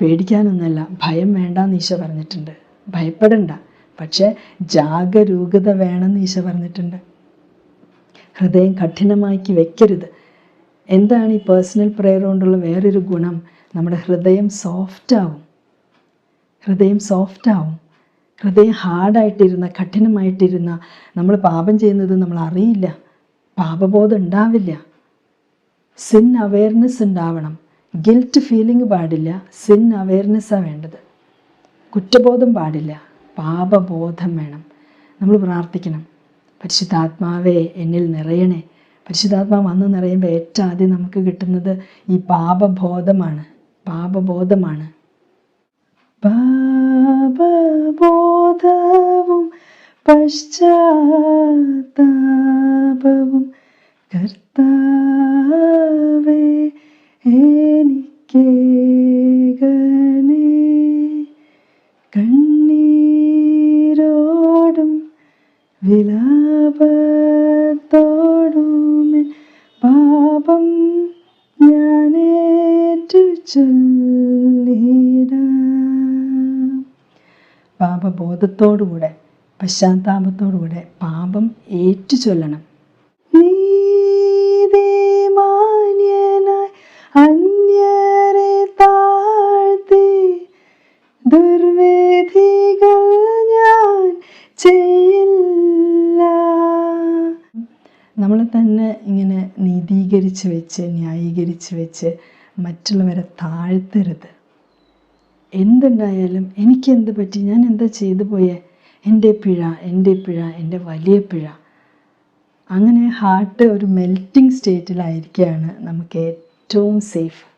പേടിക്കാനൊന്നുമല്ല. ഭയം വേണ്ടെന്ന് ഈശോ പറഞ്ഞിട്ടുണ്ട്. ഭയപ്പെടണ്ട. പക്ഷേ ജാഗരൂകത വേണമെന്ന് ഈശോ പറഞ്ഞിട്ടുണ്ട്. ഹൃദയം കഠിനമാക്കി വെക്കരുത്. എന്താണ് ഈ പേഴ്സണൽ പ്രെയർ കൊണ്ടുള്ള വേറൊരു ഗുണം? നമ്മുടെ ഹൃദയം സോഫ്റ്റ് ആവും. ഹൃദയം സോഫ്റ്റ് ആവും. ഹൃദയം ഹാർഡായിട്ടിരുന്ന കഠിനമായിട്ടിരുന്ന നമ്മൾ പാപം ചെയ്യുന്നത് നമ്മൾ അറിയില്ല. പാപബോധം ഉണ്ടാവില്ല. സിൻ അവയർനെസ് ഉണ്ടാവണം. ഗിൽറ്റ് ഫീലിംഗ് പാടില്ല. സിൻ അവയർനെസ്സാണ് വേണ്ടത്. കുറ്റബോധം പാടില്ല. പാപബോധം വേണം. നമ്മൾ പ്രാർത്ഥിക്കണം. പരിശുദ്ധാത്മാവേ എന്നിൽ നിറയണേ. പരിശുദ്ധാത്മാവ് വന്ന് നിറയുമ്പോൾ ഏറ്റവും ആദ്യം നമുക്ക് കിട്ടുന്നത് ഈ പാപബോധമാണ്. പാപബോധമാണ്. പാപബോധവും പശ്ചാത്താപവും കർത്താവേ എനിക്കേകണേ വിലാപത്തോടും എൻ പാപം ഞാനേറ്റു ചൊല്ലിട പാപബോധത്തോടുകൂടെ പശ്ചാത്താപത്തോടുകൂടെ പാപം ഏറ്റു ചൊല്ലണം നീതിമാന്യനായി അന്യരെ താഴ്ത്തി ദുർവിധികൾ ഞാൻ ചെയ്യില്ല നമ്മളെ തന്നെ ഇങ്ങനെ നീതീകരിച്ച് വെച്ച് ന്യായീകരിച്ച് വെച്ച് മറ്റുള്ളവരെ താഴ്ത്തരുത്. എന്തുണ്ടായാലും എനിക്കെന്ത് പറ്റി? ഞാൻ എന്താ ചെയ്തു പോയേ? എന്റെ പിഴ എന്റെ പിഴ എന്റെ വലിയ പിഴ. അങ്ങനെ ഹാർട്ട് ഒരു മെൽറ്റിംഗ് സ്റ്റേറ്റിലായിരിക്കുകയാണ് നമുക്ക് ഏറ്റവും സേഫ്